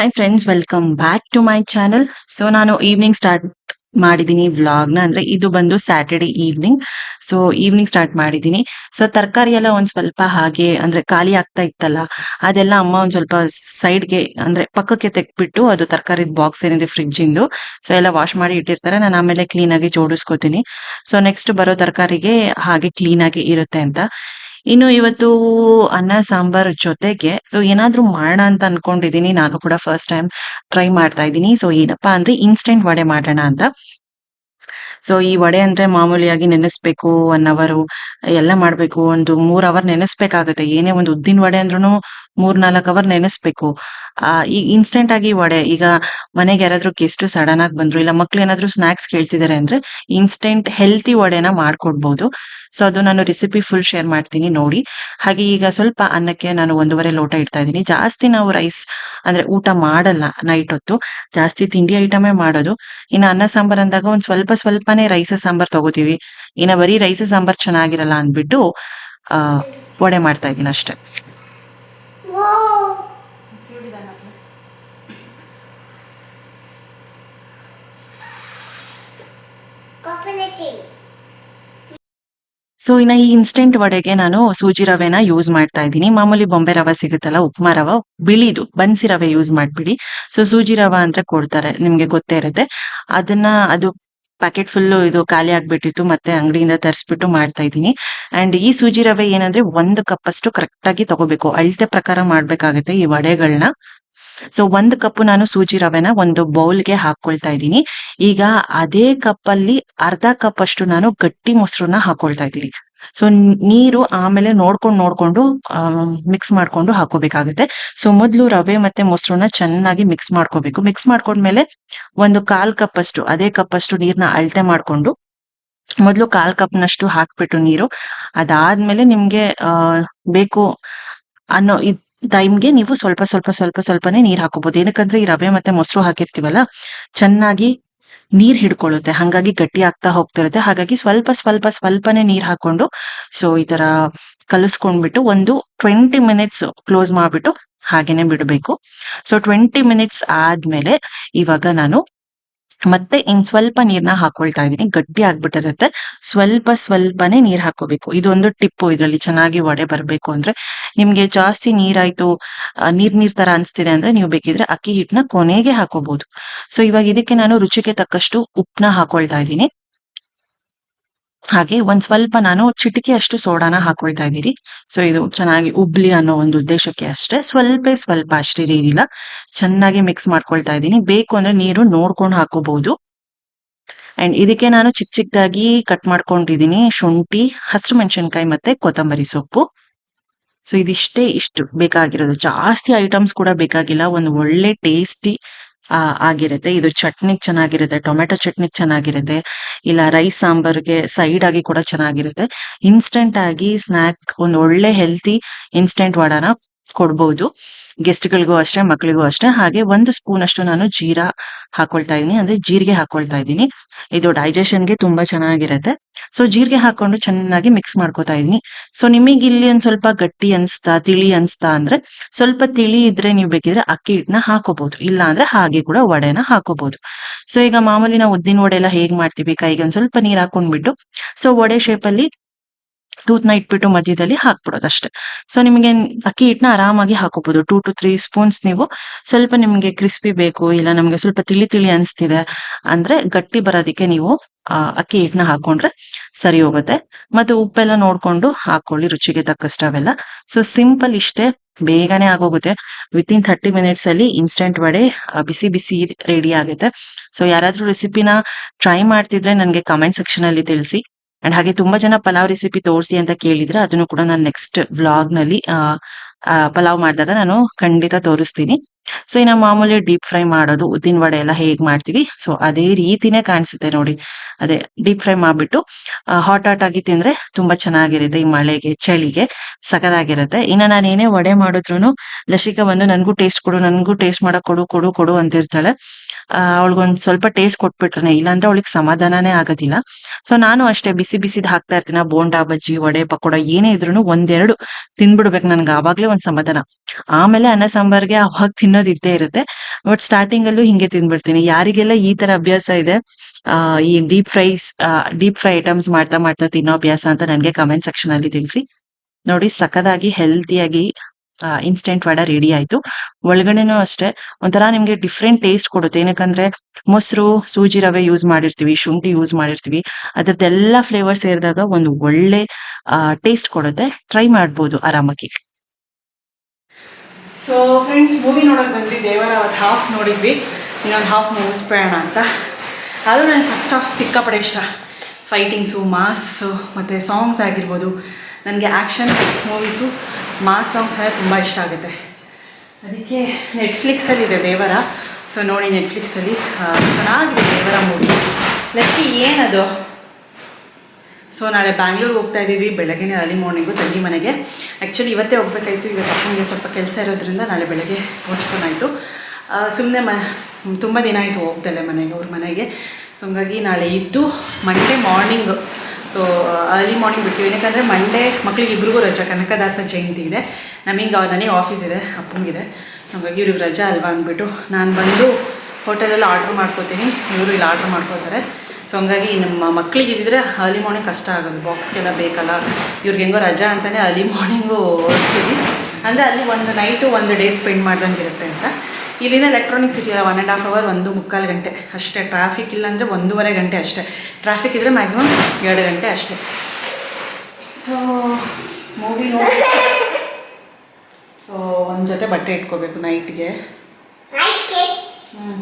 Hi friends welcome back to my channel so ನಾನು evening start ಮಾಡಿದ್ದೀನಿ ವ್ಲಾಗ್ನ ಅಂದ್ರೆ ಇದು ಬಂದು Saturday evening so evening start ಮಾಡಿದ್ದೀನಿ. ಸೊ ತರಕಾರಿ ಎಲ್ಲ ಒಂದ್ ಸ್ವಲ್ಪ ಹಾಗೆ, ಅಂದ್ರೆ ಖಾಲಿ ಆಗ್ತಾ ಇತ್ತಲ್ಲ, ಅದೆಲ್ಲ ಅಮ್ಮ ಒಂದು ಸ್ವಲ್ಪ ಸೈಡ್ಗೆ ಅಂದ್ರೆ ಪಕ್ಕಕ್ಕೆ ತೆಗ್ಬಿಟ್ಟು ಅದು ತರಕಾರಿ ಬಾಕ್ಸ್ ಏನಿದೆ ಫ್ರಿಡ್ಜಿಂದು ಸೊ ಎಲ್ಲ ವಾಶ್ ಮಾಡಿ ಇಟ್ಟಿರ್ತಾರೆ. ನಾನು ಆಮೇಲೆ ಕ್ಲೀನ್ ಆಗಿ ಜೋಡಿಸ್ಕೋತೀನಿ. ಸೊ ನೆಕ್ಸ್ಟ್ ಬರೋ ತರಕಾರಿಗೆ ಹಾಗೆ ಕ್ಲೀನ್ ಆಗಿ ಇರುತ್ತೆ ಅಂತ. ಇನ್ನು ಇವತ್ತು ಅನ್ನ, ಸಾಂಬಾರ್ ಜೊತೆಗೆ ಸೊ ಏನಾದ್ರೂ ಮಾಡೋಣ ಅಂತ ಅನ್ಕೊಂಡಿದೀನಿ. ನಾನು ಕೂಡ ಫಸ್ಟ್ ಟೈಮ್ ಟ್ರೈ ಮಾಡ್ತಾ ಇದ್ದೀನಿ. ಸೊ ಏನಪ್ಪಾ ಅಂದ್ರೆ ಇನ್ಸ್ಟೆಂಟ್ ವಡೆ ಮಾಡೋಣ ಅಂತ. ಸೊ ಈ ವಡೆ ಅಂದ್ರೆ ಮಾಮೂಲಿಯಾಗಿ ನೆನೆಸ್ಬೇಕು ಒನ್ ಅವರ್ ಎಲ್ಲ ಮಾಡ್ಬೇಕು. ಒಂದು ಮೂರ್ ಅವರ್ ನೆನೆಸ್ಬೇಕಾಗತ್ತೆ. ಏನೇ ಒಂದು ಉದ್ದಿನ ವಡೆ ಅಂದ್ರೂ ಮೂರ್ ನಾಲ್ಕು ಅವರ್ ನೆನೆಸ್ಬೇಕು. ಆ, ಈ ಇನ್ಸ್ಟೆಂಟ್ ಆಗಿ ವಡೆ, ಈಗ ಮನೆಗೆ ಯಾರಾದ್ರೂ ಗೆಸ್ಟ್ ಸಡನ್ ಆಗಿ ಬಂದ್ರು, ಇಲ್ಲ ಮಕ್ಳು ಏನಾದ್ರೂ ಸ್ನಾಕ್ಸ್ ಕೇಳ್ತಿದಾರೆ ಅಂದ್ರೆ ಇನ್ಸ್ಟೆಂಟ್ ಹೆಲ್ತಿ ವಡೆನ ಮಾಡ್ಕೊಡ್ಬಹುದು ಸೊ ಅದು ನಾನು ರೆಸಿಪಿ ಫುಲ್ ಶೇರ್ ಮಾಡ್ತೀನಿ ನೋಡಿ. ಹಾಗೆ ಈಗ ಸ್ವಲ್ಪ ಅನ್ನಕ್ಕೆ ನಾನು ಒಂದೂವರೆ ಲೋಟ ಇಡ್ತಾ ಇದ್ದೀನಿ. ಜಾಸ್ತಿ ನಾವು ರೈಸ್ ಅಂದ್ರೆ ಊಟ ಮಾಡಲ್ಲ ನೈಟ್ ಹೊತ್ತು. ಜಾಸ್ತಿ ತಿಂಡಿ ಐಟಮೇ ಮಾಡೋದು. ಇನ್ನು ಅನ್ನ ಸಾಂಬಾರ್ ಅಂದಾಗ ಒಂದ್ ಸ್ವಲ್ಪ ಸ್ವಲ್ಪನೇ ರೈಸ್ ಸಾಂಬಾರ್ ತಗೋತೀವಿ. ಇನ್ನ ಬರೀ ರೈಸ್ ಸಾಂಬಾರ್ ಚೆನ್ನಾಗಿರಲ್ಲ ಅಂದ್ಬಿಟ್ಟು ವಡೆ ಮಾಡ್ತಾ ಇದ್ದೀನಿ ಅಷ್ಟೇ. ಸೊ ಇನ್ನ ಈ ಇನ್ಸ್ಟೆಂಟ್ ವಡೆಗೆ ನಾನು ಸೂಜಿ ರವೆನ ಯೂಸ್ ಮಾಡ್ತಾ ಇದ್ದೀನಿ. ಮಾಮೂಲಿ ಬೊಂಬೆ ರವೆ ಸಿಗುತ್ತಲ್ಲ, ಉಪ್ಮಾ ರವೆ ಬಿಳಿದು ಬನ್ಸಿ ರವೆ ಯೂಸ್ ಮಾಡ್ಬಿಡಿ. ಸೊ ಸೂಜಿ ರವ ಅಂತ ಕೊಡ್ತಾರೆ, ನಿಮ್ಗೆ ಗೊತ್ತೇ ಇರುತ್ತೆ. ಅದನ್ನ ಅದು ಪ್ಯಾಕೆಟ್ ಫುಲ್ ಇದು ಖಾಲಿ ಆಗ್ಬಿಟ್ಟಿತ್ತು, ಮತ್ತೆ ಅಂಗಡಿಯಿಂದ ತರಿಸ್ಬಿಟ್ಟು ಮಾಡ್ತಾ ಇದ್ದೀನಿ. ಅಂಡ್ ಈ ಸೂಜಿ ರವೆ ಏನಂದ್ರೆ ಒಂದು ಕಪ್ ಅಷ್ಟು ಕರೆಕ್ಟ್ ಆಗಿ ತಗೋಬೇಕು. ಅಳತೆ ಪ್ರಕಾರ ಮಾಡ್ಬೇಕಾಗತ್ತೆ ಈ ವಡೆಗಳನ್ನ ಸೊ ಒಂದು ಕಪ್ ನಾನು ಸೂಜಿ ರವೆನ ಒಂದು ಬೌಲ್ಗೆ ಹಾಕೊಳ್ತಾ ಇದ್ದೀನಿ. ಈಗ ಅದೇ ಕಪ್ ಅಲ್ಲಿ ಅರ್ಧ ಕಪ್ ಅಷ್ಟು ನಾನು ಗಟ್ಟಿ ಮೊಸರನ್ನ ಹಾಕೊಳ್ತಾ ಇದ್ದೀನಿ. ಸೊ ನೀರು ಆಮೇಲೆ ನೋಡ್ಕೊಂಡು ನೋಡ್ಕೊಂಡು ಮಿಕ್ಸ್ ಮಾಡ್ಕೊಂಡು ಹಾಕೋಬೇಕಾಗುತ್ತೆ. ಸೊ ಮೊದಲು ರವೆ ಮತ್ತೆ ಮೊಸರನ್ನ ಚೆನ್ನಾಗಿ ಮಿಕ್ಸ್ ಮಾಡ್ಕೋಬೇಕು. ಮಿಕ್ಸ್ ಮಾಡ್ಕೊಂಡ್ಮೇಲೆ ಒಂದು ಕಾಲ್ ಕಪ್ ಅಷ್ಟು ಅದೇ ಕಪ್ ಅಷ್ಟು ನೀರ್ನ ಅಳತೆ ಮಾಡ್ಕೊಂಡು, ಮೊದಲು ಕಾಲ್ ಕಪ್ನಷ್ಟು ಹಾಕ್ಬಿಟ್ಟು ನೀರು. ಅದಾದ್ಮೇಲೆ ನಿಮ್ಗೆ ಬೇಕು ಅನ್ನೋ ಟೈಮ್ಗೆ ನೀವು ಸ್ವಲ್ಪ ಸ್ವಲ್ಪ ಸ್ವಲ್ಪ ಸ್ವಲ್ಪನೇ ನೀರ್ ಹಾಕೋಬಹುದು ಏನಕ್ಕಂದ್ರೆ ಈ ರವೆ ಮತ್ತೆ ಮೊಸರು ಹಾಕಿರ್ತೀವಲ್ಲ, ಚೆನ್ನಾಗಿ ನೀರ್ ಹಿಡ್ಕೊಳ್ಳುತ್ತೆ. ಹಾಗಾಗಿ ಗಟ್ಟಿ ಆಗ್ತಾ ಹೋಗ್ತಿರುತ್ತೆ ಹಾಗಾಗಿ ಸ್ವಲ್ಪ ಸ್ವಲ್ಪ ಸ್ವಲ್ಪನೇ ನೀರ್ ಹಾಕೊಂಡು ಸೊ ಈ ತರ ಕಲಿಸ್ಕೊಂಡ್ಬಿಟ್ಟು ಒಂದು ಟ್ವೆಂಟಿ ಮಿನಿಟ್ಸ್ ಕ್ಲೋಸ್ ಮಾಡ್ಬಿಟ್ಟು ಹಾಗೇನೆ ಬಿಡಬೇಕು. ಸೊ ಟ್ವೆಂಟಿ ಮಿನಿಟ್ಸ್ ಆದ್ಮೇಲೆ ಇವಾಗ ನಾನು ಮತ್ತೆ ಇನ್ ಸ್ವಲ್ಪ ನೀರ್ನ ಹಾಕೊಳ್ತಾ ಇದೀನಿ ಗಟ್ಟಿ ಆಗ್ಬಿಟ್ಟಿರುತ್ತೆ. ಸ್ವಲ್ಪ ಸ್ವಲ್ಪನೇ ನೀರ್ ಹಾಕೋಬೇಕು ಇದೊಂದು ಟಿಪ್ಪು. ಇದ್ರಲ್ಲಿ ಚೆನ್ನಾಗಿ ವಡೆ ಬರ್ಬೇಕು ಅಂದ್ರೆ ನಿಮ್ಗೆ ಜಾಸ್ತಿ ನೀರಾಯ್ತು ನೀರ್ ನೀರ್ ತರ ಅನ್ಸ್ತಿದೆ ಅಂದ್ರೆ ನೀವು ಬೇಕಿದ್ರೆ ಅಕ್ಕಿ ಹಿಟ್ಟನ್ನ ಕೊನೆಗೆ ಹಾಕೋಬಹುದು ಸೊ ಇವಾಗ ಇದಕ್ಕೆ ನಾನು ರುಚಿಗೆ ತಕ್ಕಷ್ಟು ಉಪ್ಪನ್ನ ಹಾಕೊಳ್ತಾ ಇದ್ದೀನಿ. ಹಾಗೆ ಒಂದ್ ಸ್ವಲ್ಪ ನಾನು ಚಿಟಿಕೆ ಅಷ್ಟು ಸೋಡಾನ ಹಾಕೊಳ್ತಾ ಇದ್ದೀನಿ. ಸೊ ಇದು ಚೆನ್ನಾಗಿ ಉಬ್ಲಿ ಅನ್ನೋ ಒಂದು ಉದ್ದೇಶಕ್ಕೆ ಅಷ್ಟೇ. ಸ್ವಲ್ಪ ಸ್ವಲ್ಪ ಅಷ್ಟೇ ನೀರಿಲ್ಲ ಚೆನ್ನಾಗಿ ಮಿಕ್ಸ್ ಮಾಡ್ಕೊಳ್ತಾ ಇದ್ದೀನಿ. ಬೇಕು ಅಂದ್ರೆ ನೀರು ನೋಡ್ಕೊಂಡು ಹಾಕೋಬಹುದು. ಅಂಡ್ ಇದಕ್ಕೆ ನಾನು ಚಿಕ್ಕ ಚಿಕ್ಕದಾಗಿ ಕಟ್ ಮಾಡ್ಕೊಂಡಿದ್ದೀನಿ ಶುಂಠಿ, ಹಸಿರು ಮೆಣಸಿನ್ಕಾಯಿ ಮತ್ತೆ ಕೊತ್ತಂಬರಿ ಸೊಪ್ಪು. ಸೊ ಇದಿಷ್ಟೇ ಇಷ್ಟು. ಬೇಕಾಗಿರೋದು. ಜಾಸ್ತಿ ಐಟಮ್ಸ್ ಕೂಡ ಬೇಕಾಗಿಲ್ಲ. ಒಂದು ಒಳ್ಳೆ ಟೇಸ್ಟಿ ಆ, ಆಗಿರುತ್ತೆ. ಇದು ಚಟ್ನಿಗ್ ಚೆನ್ನಾಗಿರುತ್ತೆ, ಟೊಮೆಟೊ ಚಟ್ನಿಗ್ ಚೆನ್ನಾಗಿರುತ್ತೆ, ಇಲ್ಲ ರೈಸ್ ಸಾಂಬಾರ್ಗೆ ಸೈಡ್ ಆಗಿ ಕೂಡ ಚೆನ್ನಾಗಿರುತ್ತೆ. ಇನ್ಸ್ಟೆಂಟ್ ಆಗಿ ಸ್ನಾಕ್ ಒಂದು ಒಳ್ಳೆ ಹೆಲ್ತಿ ಇನ್ಸ್ಟೆಂಟ್ ವಡಾನ ಕೊಡ್ಬೋದು. ಗೆಸ್ಟ್ಗಳಿಗೂ ಅಷ್ಟೇ ಮಕ್ಕಳಿಗೂ ಅಷ್ಟೇ. ಹಾಗೆ ಒಂದು ಸ್ಪೂನ್ ಅಷ್ಟು ನಾನು ಜೀರಾ ಹಾಕೊಳ್ತಾ ಇದೀನಿ ಅಂದ್ರೆ ಜೀರಿಗೆ ಹಾಕೊಳ್ತಾ ಇದ್ದೀನಿ. ಇದು ಡೈಜೆಷನ್ಗೆ ತುಂಬಾ ಚೆನ್ನಾಗಿರುತ್ತೆ. ಸೊ ಜೀರಿಗೆ ಹಾಕೊಂಡು ಚೆನ್ನಾಗಿ ಮಿಕ್ಸ್ ಮಾಡ್ಕೊತಾ ಇದೀನಿ ಸೊ ನಿಮಗೆ ಇಲ್ಲಿ ಒಂದ್ ಸ್ವಲ್ಪ ಗಟ್ಟಿ ಅನ್ಸ್ತಾ, ತಿಳಿ ಅನ್ಸ್ತಾ ಅಂದ್ರೆ ಸ್ವಲ್ಪ ತಿಳಿ ಇದ್ರೆ ನೀವು ಬೇಕಿದ್ರೆ ಅಕ್ಕಿ ಹಿಟ್ಟನ್ನ ಹಾಕೋಬಹುದು ಇಲ್ಲ ಅಂದ್ರೆ ಹಾಗೆ ಕೂಡ ವಡೆನ ಹಾಕೋಬಹುದು ಸೊ ಈಗ ಮಾಮೂಲಿ ನಾವು ಉದ್ದಿನ ವಡೆ ಎಲ್ಲ ಹೇಗ್ ಮಾಡ್ತೀವಿ? ಕೈಗೆ ಒಂದ್ ಸ್ವಲ್ಪ ನೀರ್ ಹಾಕೊಂಡ್ಬಿಟ್ಟು. ಸೊ ವಡೆ ಶೇಪ್ ಅಲ್ಲಿ ತೂತ್ನ ಇಟ್ಬಿಟ್ಟು ಮಧ್ಯದಲ್ಲಿ ಹಾಕ್ಬಿಡೋದು ಅಷ್ಟೇ ಸೊ ನಿಮಗೆ ಅಕ್ಕಿ ಹಿಟ್ಟನ್ನ ಆರಾಮಾಗಿ ಹಾಕೋಬಹುದು ಟೂ ಟು ತ್ರೀ ಸ್ಪೂನ್ಸ್ ನೀವು ಸ್ವಲ್ಪ ನಿಮಗೆ ಕ್ರಿಸ್ಪಿ ಬೇಕು, ಇಲ್ಲ ನಮಗೆ ಸ್ವಲ್ಪ ತಿಳಿ ತಿಳಿ ಅನಿಸ್ತಿದೆ ಅಂದ್ರೆ ಗಟ್ಟಿ ಬರೋದಕ್ಕೆ ನೀವು ಅಕ್ಕಿ ಹಿಟ್ಟನ್ನ ಹಾಕೊಂಡ್ರೆ ಸರಿ ಹೋಗುತ್ತೆ. ಮತ್ತೆ ಉಪ್ಪೆಲ್ಲ ನೋಡ್ಕೊಂಡು ಹಾಕೊಳ್ಳಿ, ರುಚಿಗೆ ತಕ್ಕಷ್ಟು ಅವೆಲ್ಲ. ಸೊ ಸಿಂಪಲ್ ಇಷ್ಟೇ. ಬೇಗನೆ ಆಗೋಗುತ್ತೆ. ವಿತ್ ಇನ್ ಥರ್ಟಿ ಮಿನಿಟ್ಸ್ ಅಲ್ಲಿ ಇನ್ಸ್ಟೆಂಟ್ ವಡೆ ಬಿಸಿ ಬಿಸಿ ರೆಡಿ ಆಗುತ್ತೆ. ಸೊ ಯಾರಾದ್ರೂ ರೆಸಿಪಿನ ಟ್ರೈ ಮಾಡ್ತಿದ್ರೆ ನನಗೆ ಕಮೆಂಟ್ ಸೆಕ್ಷನ್ ಅಲ್ಲಿ ತಿಳಿಸಿ. ಅಂಡ್ ಹಾಗೆ ತುಂಬಾ ಜನ ಪಲಾವ್ ರೆಸಿಪಿ ತೋರಿಸಿ ಅಂತ ಕೇಳಿದ್ರೆ ಅದನ್ನು ಕೂಡ ನಾನು ನೆಕ್ಸ್ಟ್ ವ್ಲಾಗ್ನಲ್ಲಿ ಪಲಾವ್ ಮಾಡಿದಾಗ ನಾನು ಖಂಡಿತ ತೋರಿಸ್ತೀನಿ. ಸೊ ಇನ್ನ ಮಾಮೂಲಿ ಡೀಪ್ ಫ್ರೈ ಮಾಡೋದು, ಉದ್ದಿನ ವಡೆ ಎಲ್ಲ ಹೇಗ್ ಮಾಡ್ತೀವಿ? ಸೊ ಅದೇ ರೀತಿನೇ ಕಾಣಿಸುತ್ತೆ ನೋಡಿ. ಅದೇ ಡೀಪ್ ಫ್ರೈ ಮಾಡ್ಬಿಟ್ಟು ಹಾಟ್ ಹಾಟ್ ಆಗಿ ತಿಂದ್ರೆ ತುಂಬಾ ಚೆನ್ನಾಗಿರುತ್ತೆ ಈ ಮಳೆಗೆ, ಚಳಿಗೆ ಸಕದಾಗಿರುತ್ತೆ ಇನ್ನ ನಾನು ಏನೇ ವಡೆ ಮಾಡಿದ್ರು ಲಸಿಕಾ ಬಂದು ನನ್ಗೂ ಟೇಸ್ಟ್ ಕೊಡು, ನನ್ಗೂ ಟೇಸ್ಟ್ ಮಾಡಕ್ ಕೊಡು ಕೊಡು ಕೊಡು ಅಂತಿರ್ತಾಳೆ. ಅವಳಿಗೊಂದ್ ಸ್ವಲ್ಪ ಟೇಸ್ಟ್ ಕೊಟ್ಬಿಟ್ರೆ ಇಲ್ಲಾಂದ್ರೆ ಅವಳಿಗೆ ಸಮಾಧಾನನೇ ಆಗೋದಿಲ್ಲ. ಸೊ ನಾನು ಅಷ್ಟೇ ಬಿಸಿ ಬಿಸಿದ್ ಹಾಕ್ತಾ ಇರ್ತೀನಿ. ಬೋಂಡಾ, ಬಜ್ಜಿ, ವಡೆ, ಪಕೋಡ ಏನೇ ಇದ್ರು ಒಂದೆರಡು ತಿಂದ್ಬಿಡ್ಬೇಕು ನನ್ಗೆ. ಆವಾಗ್ಲೇ ಒಂದ್ ಸಮಾಧಾನ. ಆಮೇಲೆ ಅನ್ನ ಸಾಂಬಾರ್ಗೆ ಅವಾಗ ತಿನ್ನೋದ್ ಇದ್ದೇ ಇರುತ್ತೆ. ಬಟ್ ಸ್ಟಾರ್ಟಿಂಗ್ ಅಲ್ಲೂ ಹಿಂಗೆ ತಿನ್ಬಿಡ್ತೀನಿ ಯಾರಿಗೆಲ್ಲ ಈ ತರ ಅಭ್ಯಾಸ ಇದೆ, ಆ, ಈ deep fries deep fry items ಮಾಡ್ತಾ ಮಾಡ್ತಾ ತಿನ್ನೋ ಅಭ್ಯಾಸ ಅಂತ ನನಗೆ ಕಮೆಂಟ್ ಸೆಕ್ಷನ್ ಅಲ್ಲಿ ತಿಳಿಸಿ. ನೋಡಿ ಸಖದಾಗಿ ಹೆಲ್ತಿಯಾಗಿ ಇನ್ಸ್ಟೆಂಟ್ ವಡ ರೆಡಿ ಆಯ್ತು. ಒಳಗಡೆನೂ ಅಷ್ಟೇ, ಒಂಥರ ನಿಮ್ಗೆ ಡಿಫ್ರೆಂಟ್ ಟೇಸ್ಟ್ ಕೊಡುತ್ತೆ. ಏನಕ್ಕಂದ್ರೆ, ಮೊಸರು, ಸೂಜಿ ರವೆ ಯೂಸ್ ಮಾಡಿರ್ತೀವಿ, ಶುಂಠಿ ಯೂಸ್ ಮಾಡಿರ್ತೀವಿ. ಅದ್ರದ್ದೆಲ್ಲ ಫ್ಲೇವರ್ ಸೇರಿದಾಗ ಒಂದು ಒಳ್ಳೆ ಟೇಸ್ಟ್ ಕೊಡುತ್ತೆ. ಟ್ರೈ ಮಾಡ್ಬೋದು ಆರಾಮಾಗಿ ಸೊ ಫ್ರೆಂಡ್ಸ್ ಮೂವಿ ನೋಡೋಕೆ ಬಂದ್ವಿ. ದೇವರ ಅವತ್ತು ಹಾಫ್ ನೋಡಿದ್ವಿ. ಇನ್ನೊಂದು ಹಾಫ್ ಮುಗಿಸ್ಬೇಡ ಅಂತ. ಆದರೂ ನನಗೆ ಫಸ್ಟ್ ಹಾಫ್ ಸಿಕ್ಕಾಪಡೆ ಇಷ್ಟ. ಫೈಟಿಂಗ್ಸು ಮಾಸು ಮತ್ತು ಸಾಂಗ್ಸ್ ಆಗಿರ್ಬೋದು. ನನಗೆ ಆ್ಯಕ್ಷನ್ ಮೂವೀಸು ಮಾಸ್ ಸಾಂಗ್ಸ್ ಎಲ್ಲ ತುಂಬ ಇಷ್ಟ ಆಗುತ್ತೆ. ಅದಕ್ಕೆ ನೆಟ್ಫ್ಲಿಕ್ಸಲ್ಲಿದೆ ದೇವರ. ಸೊ ನೋಡಿ ನೆಟ್ಫ್ಲಿಕ್ಸಲ್ಲಿ ಚೆನ್ನಾಗಿದೆ ದೇವರ ಮೂವಿ ಲಕ್ಷ್ಮಿ ಏನದು? ಸೊ ನಾಳೆ ಬ್ಯಾಂಗ್ಳೂರ್ಗೆ ಹೋಗ್ತಾ ಇದ್ದೀವಿ ಬೆಳಗ್ಗೆ ಅರ್ಲಿ ಮಾರ್ನಿಂಗು ತಂಗಿ ಮನೆಗೆ. ಆ್ಯಕ್ಚುಲಿ ಇವತ್ತೇ ಹೋಗ್ಬೇಕಾಯ್ತು ಇವತ್ತು ಅಪ್ಪನಿಗೆ ಸ್ವಲ್ಪ ಕೆಲಸ ಇರೋದ್ರಿಂದ ನಾಳೆ ಬೆಳಗ್ಗೆ ಪೋಸ್ಟ್ಪೋನ್ ಆಯಿತು. ಸುಮ್ಮನೆ ಮ, ತುಂಬ ದಿನ ಆಯಿತು ಹೋಗ್ದಲ್ಲೇ ಮನೆಗೆ ಅವ್ರ ಮನೆಗೆ. ಸೊ ಹಂಗಾಗಿ ನಾಳೆ ಇದ್ದು Monday morning so early morning ಬಿಡ್ತೀವಿ. ಏನಕ್ಕಂದರೆ ಮಂಡೇ ಮಕ್ಳಿಗೆ ಇಬ್ರಿಗೂ ರಜಾ, ಕನಕದಾಸ ಜಯಂತಿ ಇದೆ. ನಮಗೆ ನನಗೆ ಆಫೀಸ್ ಇದೆ, ಅಪ್ಪಂಗಿದೆ. ಸೊ ಹಂಗಾಗಿ ಇವ್ರಿಗೆ ರಜಾ ಅಲ್ವಾ ಅಂದ್ಬಿಟ್ಟು ನಾನು ಬಂದು ಹೋಟೆಲಲ್ಲಿ ಆರ್ಡ್ರ್ ಮಾಡ್ಕೋತೀನಿ. ಇವರು ಇಲ್ಲಿ ಆರ್ಡ್ರ್ ಮಾಡ್ಕೋತಾರೆ ಸೊ ಹಂಗಾಗಿ ನಮ್ಮ ಮಕ್ಕಳಿಗೆ ಇದ್ದಿದ್ರೆ ಅರ್ಲಿ ಮಾರ್ನಿಂಗ್ ಕಷ್ಟ ಆಗೋದು. ಬಾಕ್ಸ್ಗೆಲ್ಲ ಬೇಕಲ್ಲ ಇವ್ರಿಗೆ ಹೆಂಗೋ ರಜಾ ಅಂತಲೇ ಅರ್ಲಿ ಮಾರ್ನಿಂಗು ಹೋಗ್ತೀವಿ ಅಂದರೆ ಅಲ್ಲಿ ಒಂದು ನೈಟು ಒಂದು ಡೇ ಸ್ಪೆಂಡ್ ಮಾಡ್ದಂಗೆ ಇರುತ್ತೆ ಅಂತ. ಇಲ್ಲಿಂದ Electronic City one and half hour ಒಂದು ಮುಕ್ಕಾಲು ಗಂಟೆ. ಅಷ್ಟೇ ಟ್ರಾಫಿಕ್ ಇಲ್ಲಾಂದರೆ ಒಂದೂವರೆ ಗಂಟೆ ಅಷ್ಟೇ. ಟ್ರಾಫಿಕ್ ಇದ್ದರೆ ಮ್ಯಾಕ್ಸಿಮಮ್ ಎರಡು ಗಂಟೆ ಅಷ್ಟೇ. ಸೊ ಮೂವಿ ನೋಡಿ. ಸೊ ಒಂದು ಜೊತೆ ಬಟ್ಟೆ ಇಟ್ಕೋಬೇಕು ನೈಟ್ಗೆ ಹ್ಞೂ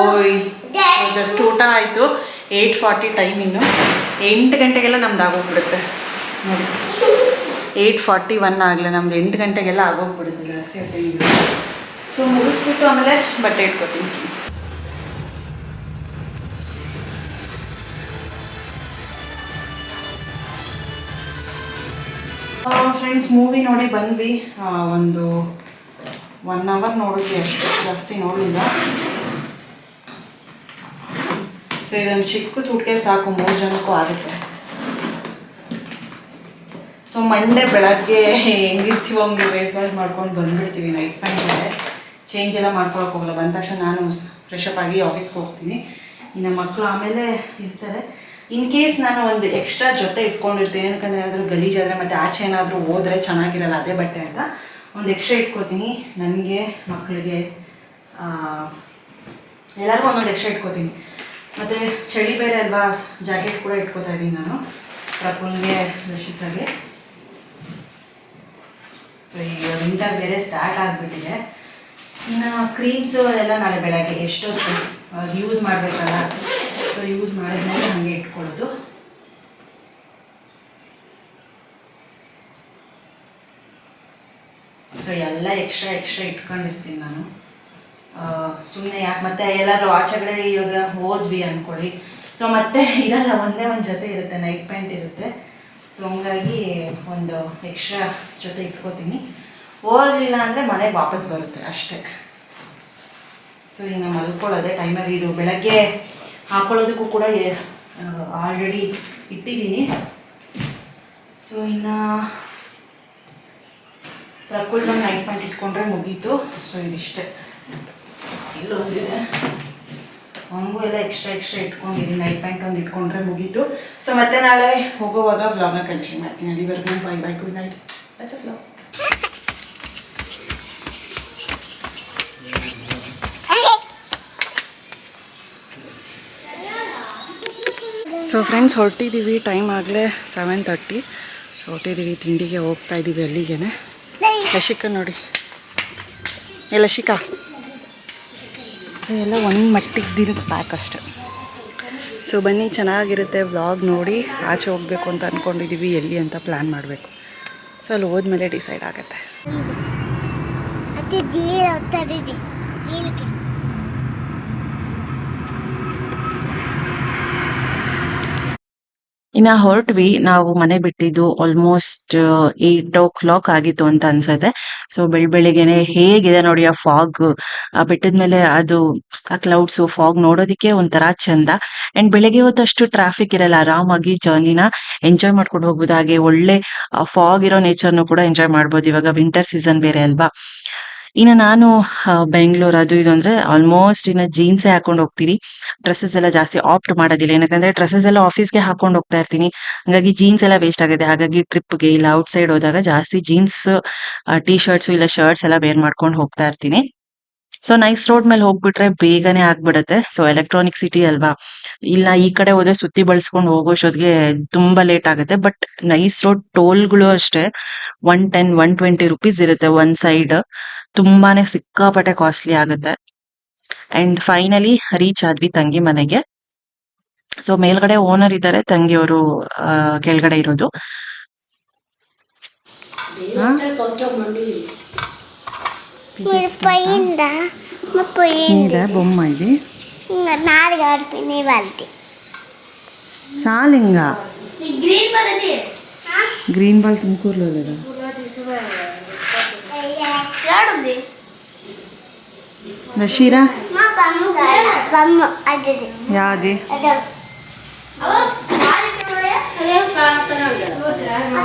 ಓಯ್ ಜಸ್ಟ್ ಊಟ ಆಯಿತು. ಏಯ್ಟ್ ಫಾರ್ಟಿ ಟೈಮ್ ಇನ್ನು. ಎಂಟು ಗಂಟೆಗೆಲ್ಲ ನಮ್ದು ಆಗೋಗ್ಬಿಡುತ್ತೆ. ನೋಡಿ. ಏಯ್ಟ್ ಫಾರ್ಟಿ ಒನ್ ಆಗಲಿ ನಮ್ದು ಎಂಟು ಗಂಟೆಗೆಲ್ಲ ಆಗೋಗ್ಬಿಡುತ್ತೆ ಜಾಸ್ತಿ ಸೊ ಮುಗಿಸ್ಬಿಟ್ಟು ಆಮೇಲೆ ಬಟ್ಟೆ ಇಟ್ಕೋತೀನಿ ಫ್ರೆಂಡ್ಸ್ ಫ್ರೆಂಡ್ಸ್ ಮೂವಿ ನೋಡಿ ಬಂದ್ವಿ. ಒಂದು ಒನ್ ಅವರ್ ನೋಡಿದ್ವಿ ಅಷ್ಟು. ಜಾಸ್ತಿ ನೋಡಲಿಲ್ಲ ಸೊ ಇದೊಂದು ಚಿಕ್ಕ ಸೂಟ್ಕೇಸ್ ಸಾಕು, ಮೂರು ಜನಕ್ಕೂ ಆಗುತ್ತೆ. ಸೊ ಮಂಡೇ ಬೆಳಗ್ಗೆ ಹೆಂಗಿರ್ತೀವೋ ಹಂಗೆ ಫೇಸ್ ವಾಶ್ ಮಾಡ್ಕೊಂಡು ಬಂದ್ಬಿಡ್ತೀವಿ ನೈಟ್ ಪ್ಯಾಂಟ್ ಚೇಂಜ್ ಎಲ್ಲ ಮಾಡ್ಕೊಳಕ್ಕೆ ಹೋಗಲ್ಲ. ಬಂದ ತಕ್ಷಣ ನಾನು ಫ್ರೆಶ್ ಅಪ್ ಆಗಿ ಆಫೀಸ್ಗೆ ಹೋಗ್ತೀನಿ. ಇನ್ನು ಮಕ್ಕಳು ಆಮೇಲೆ ಇರ್ತಾರೆ. ಇನ್ ಕೇಸ್ ನಾನು ಒಂದು ಎಕ್ಸ್ಟ್ರಾ ಜೊತೆ ಇಟ್ಕೊಂಡಿರ್ತೀನಿ, ಯಾಕಂದರೆ ಏನಾದರೂ ಗಲೀಜಾದರೆ ಮತ್ತು ಆಚೆ ಏನಾದರೂ ಹೋದರೆ ಚೆನ್ನಾಗಿರಲ್ಲ ಅದೇ ಬಟ್ಟೆ ಅಂತ, ಒಂದು ಎಕ್ಸ್ಟ್ರಾ ಇಟ್ಕೋತೀನಿ. ನನಗೆ ಮಕ್ಕಳಿಗೆ ಎಲ್ಲರಿಗೂ ಒಂದೊಂದು ಎಕ್ಸ್ಟ್ರಾ ಇಟ್ಕೋತೀನಿ. ಮತ್ತು ಚಳಿ ಬೇರೆ ಅಲ್ವಾ? ಜಾಕೆಟ್ ಕೂಡ ಇಟ್ಕೋತಾ ಇದ್ದೀನಿ ನಾನು. ಪ್ರಫುಲ್ಗೆ ದರ್ಶಿತಾಗೆ ಸೊ ಈಗ ವಿಂಟರ್ ಬೇರೆ ಸ್ಟಾರ್ಟ್ ಆಗಿಬಿಟ್ಟಿದೆ. ಇನ್ನು ಕ್ರೀಮ್ಸು ಎಲ್ಲ ನಾಳೆ ಬೆಳಗ್ಗೆ ಎಷ್ಟೊತ್ತು ಯೂಸ್ ಮಾಡಬೇಕಲ್ಲ? ಸೊ ಯೂಸ್ ಮಾಡಿದ್ಮೇಲೆ ಹಾಗೆ ಇಟ್ಕೊಳ್ಳೋದು. ಸೊ ಎಲ್ಲ ಎಕ್ಸ್ಟ್ರಾ ಎಕ್ಸ್ಟ್ರಾ ಇಟ್ಕೊಂಡಿರ್ತೀನಿ ನಾನು. ಸುಮ್ಮನೆ ಯಾಕೆ ಮತ್ತೆ ಎಲ್ಲಾದ್ರೂ ಆಚೆಗಡೆ ಇವಾಗ ಹೋದ್ವಿ ಅಂದ್ಕೊಳ್ಳಿ ಸೊ ಮತ್ತೆ ಇರಲ್ಲ, ಒಂದೇ ಒಂದು ಜೊತೆ ಇರುತ್ತೆ ನೈಟ್ ಪ್ಯಾಂಟ್ ಇರುತ್ತೆ. ಸೊ ಹಂಗಾಗಿ ಒಂದು ಎಕ್ಸ್ಟ್ರಾ ಜೊತೆ ಇಟ್ಕೋತೀನಿ. ಹೋಗಲಿಲ್ಲ ಅಂದರೆ ಮನೆಗೆ ವಾಪಸ್ ಬರುತ್ತೆ, ಅಷ್ಟೇ. ಸೊ ಇನ್ನು ಮಲ್ಕೊಳ್ಳೋದೆ ಟೈಮಲ್ಲಿ ಇದು ಬೆಳಗ್ಗೆ ಹಾಕೊಳ್ಳೋದಕ್ಕೂ ಕೂಡ ಆಲ್ರೆಡಿ ಇಟ್ಟಿದ್ದೀನಿ. ಸೊ ಇನ್ನು ಪ್ರಕುಲ್ನ ನೈಟ್ ಪ್ಯಾಂಟ್ ಇಟ್ಕೊಂಡ್ರೆ ಮುಗೀತು. ಸೊ ಇದಿಷ್ಟೇ. ಇಲ್ಲೊಂದಿದೆ ಅವನಿಗೂ ಎಲ್ಲ ಎಕ್ಸ್ಟ್ರಾ ಎಕ್ಸ್ಟ್ರಾ ಇಟ್ಕೊಂಡಿದ್ದೀನಿ ನೈಟ್ ಪ್ಯಾಂಟ್ ಒಂದು ಇಟ್ಕೊಂಡ್ರೆ ಮುಗೀತು. ಸೊ ಮತ್ತೆ ನಾಳೆ ಹೋಗೋವಾಗ ವ್ಲಾಗ್ನ ಕಂಟಿನ್ಯೂ ಮಾಡ್ತೀನಿ. ಅಲ್ಲಿವರೆಗೂ bye bye good night it's a vlog so friends ಹೊರಟಿದ್ದೀವಿ time ಆಗಲೇ ಸೆವೆನ್ ತರ್ಟಿ ಸೊ ಹೊರಟಿದ್ದೀವಿ ತಿಂಡಿಗೆ ಹೋಗ್ತಾ ಇದ್ದೀವಿ ಅಲ್ಲಿಗೆ ಲಶಿಕ ನೋಡಿ. ಏ ಲಶಿಕಾ. ಸೊ ಎಲ್ಲ ಒಂದು ಮಟ್ಟಿಗೆ ದಿನದ ಪ್ಯಾಕ್ ಅಷ್ಟೆ. ಸೊ ಬನ್ನಿ, ಚೆನ್ನಾಗಿರುತ್ತೆ ವ್ಲಾಗ್ ನೋಡಿ, ಆಚೆ ಹೋಗಬೇಕು ಅಂತ ಅಂದ್ಕೊಂಡಿದ್ದೀವಿ ಎಲ್ಲಿ ಅಂತ ಪ್ಲ್ಯಾನ್ ಮಾಡಬೇಕು. ಸೊ ಅಲ್ಲಿ ಹೋದ್ಮೇಲೆ ಡಿಸೈಡ್ ಆಗುತ್ತೆ. ಇನ್ನ ಹೊರಟ್ವಿ, ನಾವು ಮನೆ ಬಿಟ್ಟಿದ್ದು ಆಲ್ಮೋಸ್ಟ್ ಏಟ್ ಓ ಕ್ಲಾಕ್ ಆಗಿತ್ತು ಅಂತ ಅನ್ಸುತ್ತೆ. ಸೊ ಬೆಳ್ ಬೆಳಿಗ್ಗೆನೆ ಹೇಗಿದೆ ನೋಡಿ ಆ ಫಾಗ್ ಆ ಬೆಟ್ಟದ ಮೇಲೆ ಅದು, ಆ ಕ್ಲೌಡ್ಸ್ ಫಾಗ್ ನೋಡೋದಿಕ್ಕೆ ಒಂಥರ ಚಂದ. ಅಂಡ್ ಬೆಳಗ್ಗೆ ಹೊತ್ತಷ್ಟು ಟ್ರಾಫಿಕ್ ಇರಲ್ಲ. ಆರಾಮಾಗಿ ಜರ್ನಿನ ಎಂಜಾಯ್ ಮಾಡ್ಕೊಂಡು ಹೋಗ್ಬೋದು. ಹಾಗೆ ಒಳ್ಳೆ ಫಾಗ್ ಇರೋ ನೇಚರ್ನು ಕೂಡ ಎಂಜಾಯ್ ಮಾಡ್ಬೋದು. ಇವಾಗ ವಿಂಟರ್ ಸೀಸನ್ ಬೇರೆ ಅಲ್ವಾ? ಇನ್ನು ನಾನು ಬೆಂಗಳೂರು ಅದು ಇದು ಅಂದ್ರೆ ಆಲ್ಮೋಸ್ಟ್ ಇನ್ನ ಜೀನ್ಸೇ ಹಾಕೊಂಡು ಹೋಗ್ತೀನಿ. ಡ್ರೆಸ್ಸಸ್ ಎಲ್ಲ ಜಾಸ್ತಿ ಆಪ್ಟ್ ಮಾಡೋದಿಲ್ಲ. ಏನಕ್ಕಂದ್ರೆ ಡ್ರೆಸ್ಸಸ್ ಎಲ್ಲ ಆಫೀಸ್ಗೆ ಹಾಕೊಂಡು ಹೋಗ್ತಾ ಇರ್ತೀನಿ. ಹಂಗಾಗಿ ಜೀನ್ಸ್ ಎಲ್ಲ ವೇಸ್ಟ್ ಆಗುತ್ತೆ ಹಾಗಾಗಿ ಟ್ರಿಪ್ಗೆ ಇಲ್ಲ. ಔಟ್ ಸೈಡ್ ಹೋದಾಗ ಜಾಸ್ತಿ ಜೀನ್ಸ್ ಟಿ ಶರ್ಟ್ಸ್ ಇಲ್ಲ ಶರ್ಟ್ಸ್ ಎಲ್ಲ ಬೇರ್ ಮಾಡ್ಕೊಂಡು ಹೋಗ್ತಾ ಇರ್ತೀನಿ. ಸೊ ನೈಸ್ ರೋಡ್ ಮೇಲೆ ಹೋಗ್ಬಿಟ್ರೆ ಬೇಗನೆ ಆಗ್ಬಿಡುತ್ತೆ. ಸೊ ಎಲೆಕ್ಟ್ರಾನಿಕ್ ಸಿಟಿ ಅಲ್ವಾ? ಇಲ್ಲ, ಈ ಕಡೆ ಹೋದ್ರೆ ಸುತ್ತಿ ಬಳಸ್ಕೊಂಡು ಹೋಗೋಷ್ಟೊತ್ತಿಗೆ ತುಂಬಾ ಲೇಟ್ ಆಗುತ್ತೆ. ಬಟ್ ನೈಸ್ ರೋಡ್ ಟೋಲ್ಗಳು ಅಷ್ಟೇ. One ten one twenty rupees ಇರುತ್ತೆ ಒನ್ ಸೈಡ್ ತುಂಬಾನೇ ಸಿಕ್ಕಾಪಟ್ಟೆ ಕಾಸ್ಟ್ಲಿ ಆಗುತ್ತೆ. ಅಂಡ್ ಫೈನಲಿ ರೀಚ್ ಆದ್ವಿ ತಂಗಿ ಮನೆಗೆ. ಸೊ ಮೇಲ್ಗಡೆ ಓನರ್ ಇದ್ದಾರೆ ತಂಗಿಯವರು ಕೆಳಗಡೆ ಇರೋದು. ಗ್ರೀನ್ ಬಾಲ್ సాలింగ ఏడుంది నషీరా యాది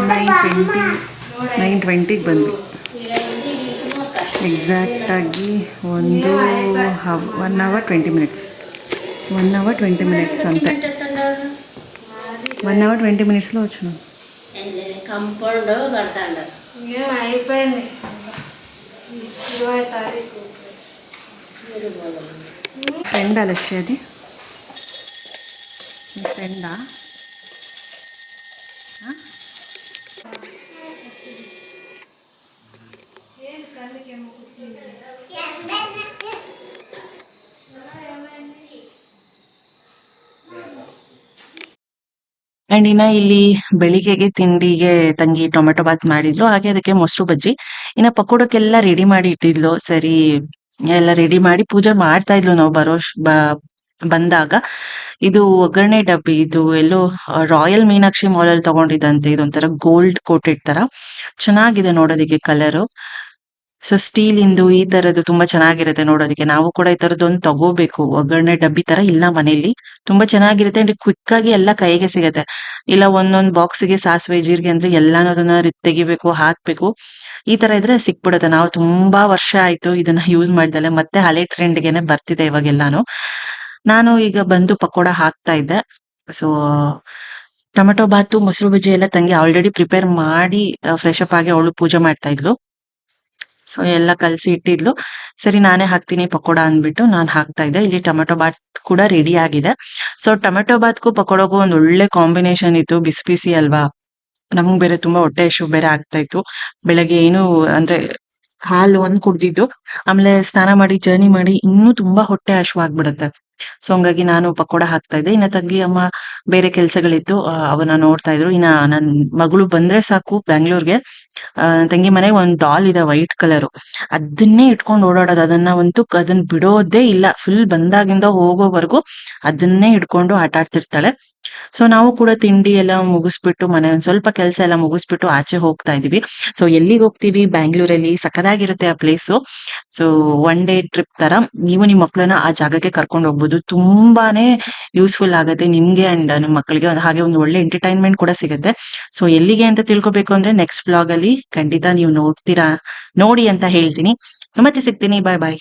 ನೈನ್ ಟ್ವೆಂಟಿ ನೈನ್ ಟ್ವೆಂಟಿಗೆ ಬಂದ್ವಿ ಎಕ್ಸಾಕ್ಟಾಗಿ ಒಂದು how one hour twenty minutes one hour twenty minutes ಅಂತೆ వన్ అవర్ ట్వంటీ మినిట్స్లో వచ్చాను కంపౌండ్ కడతాడు అయిపోయింది ఫ్రెండ్ అలక్ష్య అది ಇನ್ನ ಇಲ್ಲಿ ಬೆಳಿಗ್ಗೆಗೆ ತಿಂಡಿಗೆ ತಂಗಿ ಟೊಮೆಟೊ ಬಾತ್ ಮಾಡಿದ್ಲು, ಹಾಗೆ ಅದಕ್ಕೆ ಮೊಸರು ಬಜ್ಜಿ. ಇನ್ನ ಪಕೋಡಕ್ಕೆಲ್ಲ ರೆಡಿ ಮಾಡಿ ಇಟ್ಟಿದ್ಲು, ಸರಿ, ಎಲ್ಲ ರೆಡಿ ಮಾಡಿ ಪೂಜೆ ಮಾಡ್ತಾ ಇದ್ಲು ನಾವು ಬರೋ ಬಂದಾಗ. ಇದು ಒಗ್ಗರಣೆ ಡಬ್ಬಿ, ಇದು ಎಲ್ಲೋ ರಾಯಲ್ ಮೀನಾಕ್ಷಿ ಮಾಲ್ ಅಲ್ಲಿ ತಗೊಂಡಿದ್ದಂತೆ, ಇದೊಂಥರ ಗೋಲ್ಡ್ ಕೋಟೆಡ್ ತರ ಚೆನ್ನಾಗಿದೆ ನೋಡೋದಿಕ್ಕೆ ಕಲರ್ ಸೊ ಸ್ಟೀಲ್ ಇಂದು ಈ ತರದ್ದು ತುಂಬಾ ಚೆನ್ನಾಗಿರುತ್ತೆ ನೋಡೋದಕ್ಕೆ. ನಾವು ಕೂಡ ಈ ತರದ್ದು ಒಂದು ತಗೋಬೇಕು. ಒಗ್ಗರಣೆ, ಡಬ್ಬಿ ತರ ಇಲ್ಲ ಮನೆಯಲ್ಲಿ. ತುಂಬಾ ಚೆನ್ನಾಗಿರುತ್ತೆ ಅಂಡ್ ಕ್ವಿಕ್ ಆಗಿ ಎಲ್ಲ ಕೈಗೆ ಸಿಗತ್ತೆ. ಇಲ್ಲ ಒಂದೊಂದ್ ಬಾಕ್ಸ್ಗೆ ಸಾಸಿವೆ, ಜೀರಿಗೆ ಅಂದ್ರೆ ಎಲ್ಲಾನು ಅದನ್ನ ತೆಗಿಬೇಕು, ಹಾಕ್ಬೇಕು. ಈ ತರ ಇದ್ರೆ ಸಿಕ್ಬಿಡುತ್ತೆ. ನಾವು ತುಂಬಾ ವರ್ಷ ಆಯ್ತು ಇದನ್ನ ಯೂಸ್ ಮಾಡ್ದಲೆ ಮತ್ತೆ ಹಳೆ ಟ್ರೆಂಡ್ ಗೆನೆ ಬರ್ತಿದೆ ಇವಾಗೆಲ್ಲಾನು. ನಾನು ಈಗ ಬಂದು ಪಕೋಡ ಹಾಕ್ತಾ ಇದ್ದೆ. ಸೊ ಟೊಮೆಟೊ, ಬಾತು, ಮೊಸರು, ಬಜ್ಜಿ ಎಲ್ಲ ತಂಗಿ ಆಲ್ರೆಡಿ ಪ್ರಿಪೇರ್ ಮಾಡಿ ಫ್ರೆಶ್ ಅಪ್ ಆಗಿ ಅವಳು ಪೂಜೆ ಮಾಡ್ತಾ ಇದ್ಲು. ಸೊ ಎಲ್ಲ ಕಲಸಿ ಇಟ್ಟಿದ್ಲು. ಸರಿ, ನಾನೇ ಹಾಕ್ತೀನಿ ಪಕೋಡ ಅಂದ್ಬಿಟ್ಟು ನಾನು ಹಾಕ್ತಾ ಇದ್ದೆ. ಇಲ್ಲಿ ಟೊಮೆಟೊ ಬಾತ್ ಕೂಡ ರೆಡಿ ಆಗಿದೆ. ಸೊ ಟೊಮೆಟೊ ಬಾತ್ಗೂ ಪಕೋಡಗೂ ಒಂದು ಒಳ್ಳೆ ಕಾಂಬಿನೇಷನ್ ಇತ್ತು. ಬಿಸಿ ಬಿಸಿ ಅಲ್ವಾ? ನಮ್ಗ್ ಬೇರೆ ತುಂಬಾ ಹೊಟ್ಟೆ ಇಶ್ಯೂ ಬೇರೆ ಆಗ್ತಾ ಇತ್ತು. ಬೆಳಗ್ಗೆ ಏನು ಅಂದ್ರೆ ಹಾಲು ಒಂದ್ ಕುಡ್ದಿದ್ದು. ಆಮೇಲೆ ಸ್ನಾನ ಮಾಡಿ ಜರ್ನಿ ಮಾಡಿ ಇನ್ನೂ ತುಂಬಾ ಹೊಟ್ಟೆ ಹಶುವಾಗ್ಬಿಡುತ್ತೆ. ಸೊ ಹಂಗಾಗಿ ನಾನು ಪಕೋಡ ಹಾಕ್ತಾ ಇದ್ದೆ. ಇನ್ನ ತಂಗಿ ಅಮ್ಮ ಬೇರೆ ಕೆಲ್ಸಗಳಿತ್ತು ಅವನ್ನ ನೋಡ್ತಾ ಇದ್ರು. ಇನ್ನ ನನ್ ಮಗಳು ಬಂದ್ರೆ ಸಾಕು ಬ್ಯಾಂಗ್ಳೂರ್ಗೆ. ತಂಗಿ ಮನೆ ಒಂದ್ ಡಾಲ್ ಇದೆ, ವೈಟ್ ಕಲರ್. ಅದನ್ನೇ ಇಟ್ಕೊಂಡು ಓಡಾಡೋದು. ಅದನ್ನ ಒಂದು ಅದನ್ನ ಬಿಡೋದೇ ಇಲ್ಲ. ಫುಲ್ ಬಂದಾಗಿಂದ ಹೋಗೋವರೆಗೂ ಅದನ್ನೇ ಇಟ್ಕೊಂಡು ಆಟ ಆಡ್ತಿರ್ತಾಳೆ ಸೊ ನಾವು ಕೂಡ ತಿಂಡಿ ಎಲ್ಲ ಮುಗಿಸ್ಬಿಟ್ಟು ಮನೆ ಒಂದ್ ಸ್ವಲ್ಪ ಕೆಲಸ ಎಲ್ಲ ಮುಗಿಸ್ಬಿಟ್ಟು ಆಚೆ ಹೋಗ್ತಾ ಇದೀವಿ ಸೊ ಎಲ್ಲಿಗೆ ಹೋಗ್ತೀವಿ? ಬ್ಯಾಂಗ್ಳೂರಲ್ಲಿ ಸಕದಾಗಿರುತ್ತೆ ಆ place so one day trip ತರ ನೀವು ನಿಮ್ ಮಕ್ಕಳನ್ನ ಆ ಜಾಗಕ್ಕೆ ಕರ್ಕೊಂಡು ಹೋಗ್ಬೋದು. ತುಂಬಾನೇ ಯೂಸ್ಫುಲ್ ಆಗುತ್ತೆ ನಿಮ್ಗೆ ಅಂಡ್ ನಿಮ್ ಮಕ್ಕಳಿಗೆ ಹಾಗೆ ಒಂದು ಒಳ್ಳೆ ಎಂಟರ್ಟೈನ್ಮೆಂಟ್ ಕೂಡ ಸಿಗುತ್ತೆ. ಸೊ ಎಲ್ಲಿಗೆ ಅಂತ ತಿಳ್ಕೊಬೇಕು ಅಂದ್ರೆ ನೆಕ್ಸ್ಟ್ ಬ್ಲಾಗ್ ಅಲ್ಲಿ ಖಂಡಿತ ನೀವು ನೋಡ್ತೀರಾ, ನೋಡಿ ಅಂತ ಹೇಳ್ತೀನಿ. ಮತ್ತೆ ಸಿಗ್ತೀನಿ. ಬಾಯ್ ಬಾಯ್